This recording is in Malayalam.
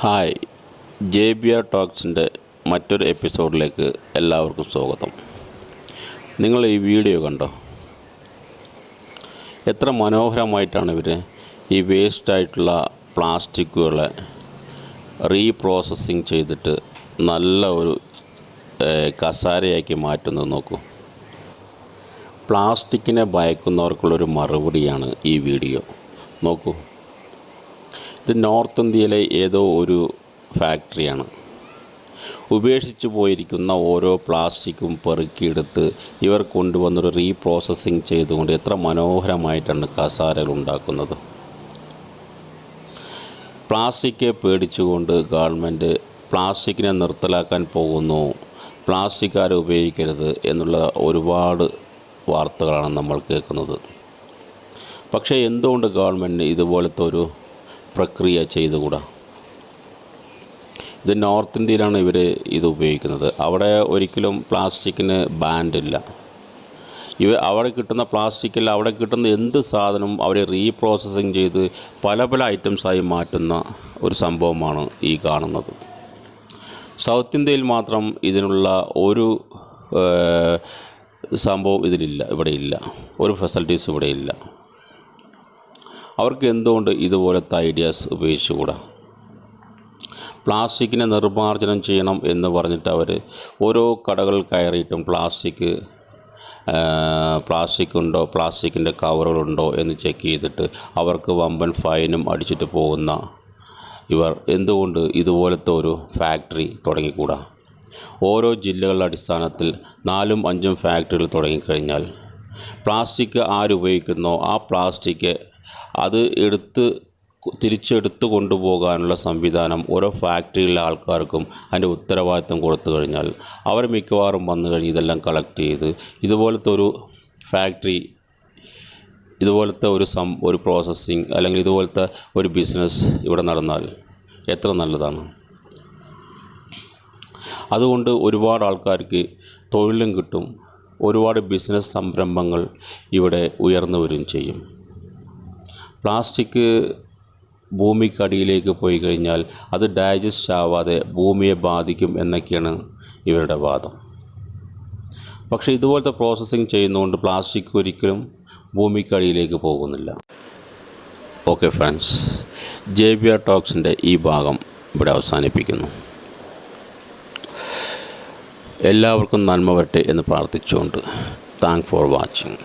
ഹായ് ജെ ബി ആർ ടോക്സിന്റെ മറ്റൊരു എപ്പിസോഡിലേക്ക് എല്ലാവർക്കും സ്വാഗതം. നിങ്ങൾ ഈ വീഡിയോ കണ്ടോ? എത്ര മനോഹരമായിട്ടാണ് ഇവർ ഈ വേസ്റ്റായിട്ടുള്ള പ്ലാസ്റ്റിക്കുകളെ റീപ്രോസസ്സിങ് ചെയ്തിട്ട് നല്ല ഒരു കസാരയാക്കി മാറ്റുന്നത് നോക്കൂ. പ്ലാസ്റ്റിക്കിനെ ഭയക്കുന്നവർക്കുള്ളൊരു മറുപടിയാണ് ഈ വീഡിയോ. നോക്കൂ. ഇത് നോർത്ത് ഇന്ത്യയിലെ ഏതോ ഒരു ഫാക്ടറിയാണ്. ഉപേക്ഷിച്ചു പോയിരിക്കുന്ന ഓരോ പ്ലാസ്റ്റിക്കും പെറുക്കിയെടുത്ത് ഇവർ കൊണ്ടുവന്നൊരു റീപ്രോസസ്സിങ് ചെയ്തുകൊണ്ട് എത്ര മനോഹരമായിട്ടാണ് കസാരകൾ ഉണ്ടാക്കുന്നത്. പ്ലാസ്റ്റിക്കെ പേടിച്ചുകൊണ്ട് ഗവൺമെന്റ് പ്ലാസ്റ്റിക്കിനെ നിർത്തലാക്കാൻ പോകുന്നു പ്ലാസ്റ്റിക് ഉപയോഗിക്കരുത് എന്നുള്ള ഒരുപാട് വാർത്തകളാണ് നമ്മൾ കേൾക്കുന്നത്. പക്ഷേ എന്തുകൊണ്ട് ഗവൺമെന്റ് ഇതുപോലത്തെ ഒരു പ്രക്രിയ ചെയ്തുകൂടാ? ഇത് നോർത്ത് ഇന്ത്യയിലാണ് ഇവർ ഇത് ഉപയോഗിക്കുന്നത്. അവിടെ ഒരിക്കലും പ്ലാസ്റ്റിക്കിന് ബാൻഡില്ല. ഇവ അവിടെ കിട്ടുന്ന പ്ലാസ്റ്റിക്കിൽ അവിടെ കിട്ടുന്ന എന്ത് സാധനവും അവരെ റീപ്രോസസ്സിങ് ചെയ്ത് പല പല ഐറ്റംസായി മാറ്റുന്ന ഒരു സംഭവമാണ് ഈ കാണുന്നത്. സൗത്ത് ഇന്ത്യയിൽ മാത്രം ഇതിനുള്ള ഒരു സംഭവം ഇതിലില്ല ഇവിടെ ഇല്ല. ഒരു ഫെസിലിറ്റീസ് ഇവിടെ ഇല്ല. അവർക്ക് എന്തുകൊണ്ട് ഇതുപോലത്തെ ഐഡിയാസ് ഉപയോഗിച്ചുകൂടാ? പ്ലാസ്റ്റിക്കിനെ നിർമ്മാർജനം ചെയ്യണം എന്ന് പറഞ്ഞിട്ട് അവർ ഓരോ കടകൾ കയറിയിട്ടും പ്ലാസ്റ്റിക് പ്ലാസ്റ്റിക് ഉണ്ടോ പ്ലാസ്റ്റിക്കിന്റെ കവറുകളുണ്ടോ എന്ന് ചെക്ക് ചെയ്തിട്ട് അവർക്ക് വമ്പൻ ഫൈനും അടിച്ചിട്ട് പോകുന്ന ഇവർ എന്തുകൊണ്ട് ഇതുപോലത്തെ ഒരു ഫാക്ടറി തുടങ്ങിക്കൂടാ? ഓരോ ജില്ലകളുടെ അടിസ്ഥാനത്തിൽ നാലും അഞ്ചും ഫാക്ടറികൾ തുടങ്ങിക്കഴിഞ്ഞാൽ പ്ലാസ്റ്റിക് ആരുപയോഗിക്കുന്നോ ആ പ്ലാസ്റ്റിക് അത് എടുത്ത് തിരിച്ചെടുത്ത് കൊണ്ടുപോകാനുള്ള സംവിധാനം ഓരോ ഫാക്ടറിയിലെ ആൾക്കാർക്കും അതിന്റെ ഉത്തരവാദിത്തം കൊടുത്തു കഴിഞ്ഞാൽ അവർ മിക്കവാറും വന്നു കഴിഞ്ഞ് ഇതെല്ലാം കളക്ട് ചെയ്ത് ഇതുപോലത്തെ ഒരു ഫാക്ടറി ഇതുപോലത്തെ ഒരു സം ഒരു പ്രോസസ്സിങ് അല്ലെങ്കിൽ ഇതുപോലത്തെ ഒരു ബിസിനസ് ഇവിടെ നടന്നാൽ എത്ര നല്ലതാണ്? അതുകൊണ്ട് ഒരുപാട് ആൾക്കാർക്ക് തൊഴിലും കിട്ടും. ഒരുപാട് ബിസിനസ് സംരംഭങ്ങൾ ഇവിടെ ഉയർന്നു വരികയും ചെയ്യും. പ്ലാസ്റ്റിക് ഭൂമിക്കടിയിലേക്ക് പോയി കഴിഞ്ഞാൽ അത് ഡൈജസ്റ്റ് ആവാതെ ഭൂമിയെ ബാധിക്കും എന്നൊക്കെയാണ് ഇവരുടെ വാദം. പക്ഷേ ഇതുപോലത്തെ പ്രോസസ്സിങ് ചെയ്യുന്നതുകൊണ്ട് പ്ലാസ്റ്റിക് ഒരിക്കലും ഭൂമിക്കടിയിലേക്ക് പോകുന്നില്ല. Okay friends J B R ടോക്സിന്റെ ഈ ഭാഗം ഇവിടെ അവസാനിപ്പിക്കുന്നു. എല്ലാവർക്കും നന്മ വരട്ടെ എന്ന് പ്രാർത്ഥിച്ചുകൊണ്ട് താങ്ക് ഫോർ വാച്ചിങ്.